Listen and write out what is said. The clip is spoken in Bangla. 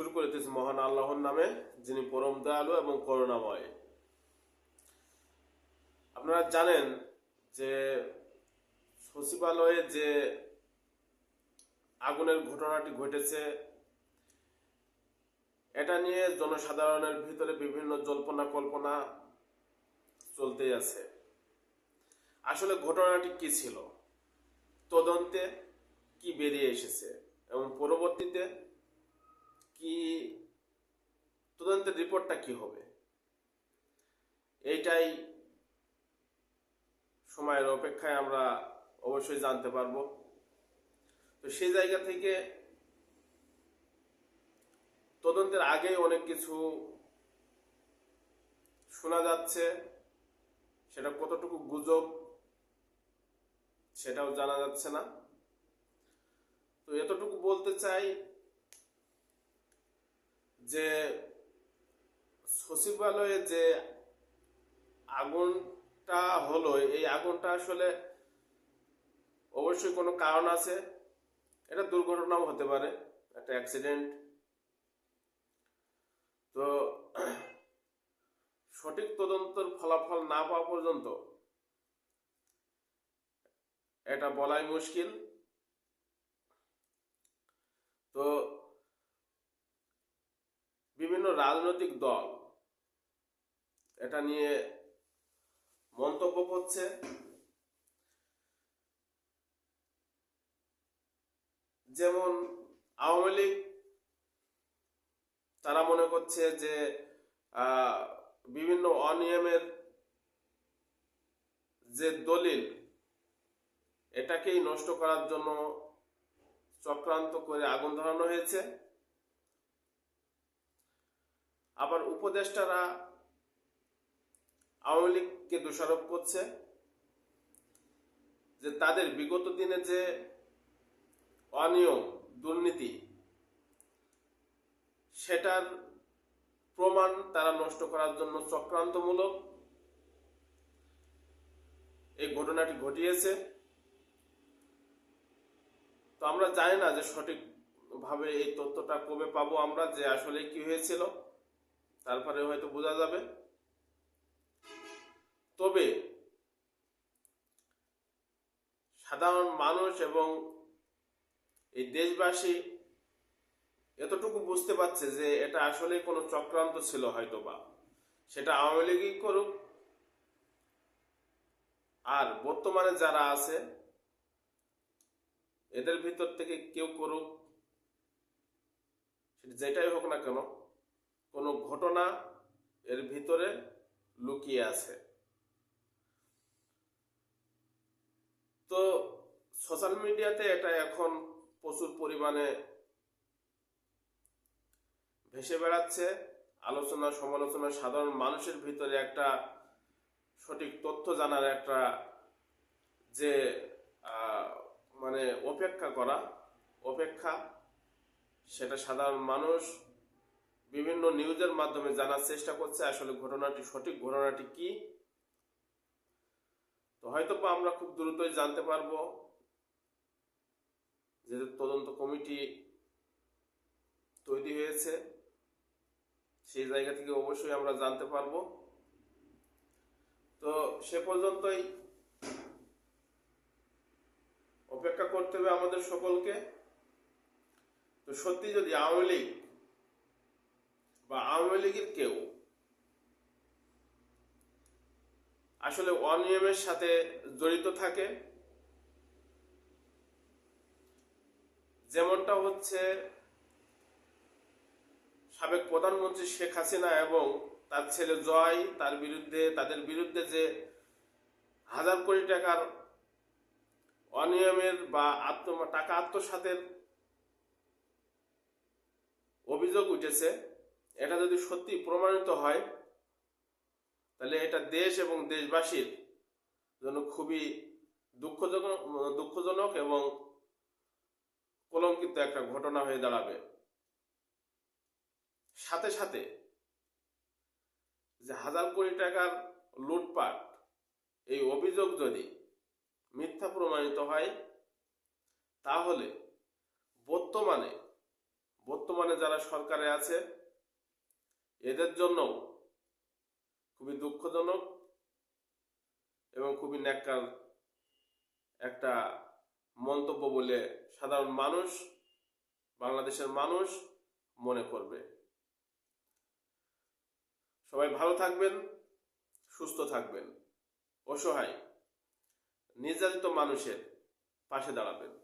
শুরু করিতেছি মহান আল্লাহর নামে, যিনি পরম দয়ালু এবং করুণাময়। আপনারা জানেন যে সচিবালয়ে যে আগুনের ঘটনাটি ঘটেছে, এটা নিয়ে জনসাধারণের ভিতরে বিভিন্ন জল্পনা কল্পনা চলতেই আছে। আসলে ঘটনাটি কি ছিল? তদন্তে কি বেরিয়ে এসেছে? এবং পরবর্তীতে কি তদন্তের রিপোর্টটা কি হবে? এইটাই সময়ের অপেক্ষায় আমরা অবশ্যই জানতে পারব। তো সেই জায়গা থেকে তদন্তের আগে অনেক কিছু শোনা যাচ্ছে। সেটা কতটুকু গুজব সেটাও জানা যাচ্ছে না। তো এতটুকু বলতে চাই যে সচিবালয়ে যে আগুনটা হলো, এই আগুনটা আসলে অবশ্যই কোনো কারণ আছে। এটা দুর্ঘটনাও হতে পারে, একটা অ্যাক্সিডেন্ট তো সঠিক তদন্তের ফলাফল না পাওয়া পর্যন্ত এটা বলাই মুশকিল। তো বিভিন্ন রাজনৈতিক দল এটা নিয়ে মন্তব্য করছে। যেমন আওয়ামী লীগ, তারা মনে করছে যে বিভিন্ন অনিয়মের যে দলিল, এটাকেই নষ্ট করার জন্য চক্রান্ত করে আগুন ধরানো হয়েছে। আবার উপদেষ্টারা আওয়ামী লীগকে দোষারোপ করছে যে তাদের বিগত দিনে যে অনিয়ম, দুর্নীতি, সেটার প্রমাণ তারা নষ্ট করার জন্য চক্রান্তমূলক এই ঘটনাটি ঘটিয়েছে। তো আমরা জানি না যে সঠিকভাবে এই তথ্যটা কবে পাবো আমরা, যে আসলে কি হয়েছিল, তারপরে হয়তো বোঝা যাবে। তবে সাধারণ মানুষ এবং এই দেশবাসী এতটুকু বুঝতে পারছে যে এটা আসলে কোনো চক্রান্ত ছিল হয়তো বা সেটা আওয়ামী লীগই করুক। আর বর্তমানে যারা আছে, এদের ভিতর থেকে কেউ করুক যেটাই হোক না কেন, কোনো ঘটনা এর ভিতরে লুকিয়ে আছে। তো সোশ্যাল মিডিয়াতে এটা এখন প্রচুর পরিমাণে ভেসে বেড়াচ্ছে। আলোচনা, সমালোচনা সাধারণ মানুষের ভিতরে একটা সঠিক তথ্য জানার একটা যে মানে অপেক্ষা করা, অপেক্ষা, সেটা সাধারণ মানুষ বিভিন্ন নিউজের মাধ্যমে জানার চেষ্টা করছে আসলে ঘটনাটি সঠিক, ঘটনাটি কি? তো হয়তো আমরা খুব দ্রুতই জানতে পারব যে তদন্ত কমিটি তৈরি হয়েছে। সেই জায়গা থেকে অবশ্যই আমরা জানতে পারব। তো সে পর্যন্তই অপেক্ষা করতে হবে আমাদের সকলকে। তো সত্যি যদি আওয়ামী লীগ বা আওয়ামী লীগের কেউ আসলে অনিয়মের সাথে জড়িত থাকে। যেমনটা হচ্ছে সাবেক প্রধানমন্ত্রী শেখ হাসিনা এবং তার ছেলে জয়, তার বিরুদ্ধে, তাদের বিরুদ্ধে যে হাজার কোটি টাকার অনিয়মের বা আত্ম, টাকা আত্মসাতের অভিযোগ উঠেছে, এটা যদি সত্যি প্রমাণিত হয় তাহলে এটা দেশ এবং দেশবাসীর জন্য খুবই দুঃখজনক দুঃখজনক এবং কলঙ্কিত একটা ঘটনা হয়ে দাঁড়াবে। সাথে সাথে যে হাজার কোটি টাকার লুটপাট, এই অভিযোগ যদি মিথ্যা প্রমাণিত হয়, তাহলে বর্তমানে বর্তমানে যারা সরকারে আছে, এদের জন্য খুবই দুঃখজনক এবং খুবই ন্যাক্কার একটা মন্তব্য বলে সাধারণ মানুষ, বাংলাদেশের মানুষ মনে করবে। সবাই ভালো থাকবেন, সুস্থ থাকবেন, অসহায়, নির্যাতিত মানুষের পাশে দাঁড়াবেন।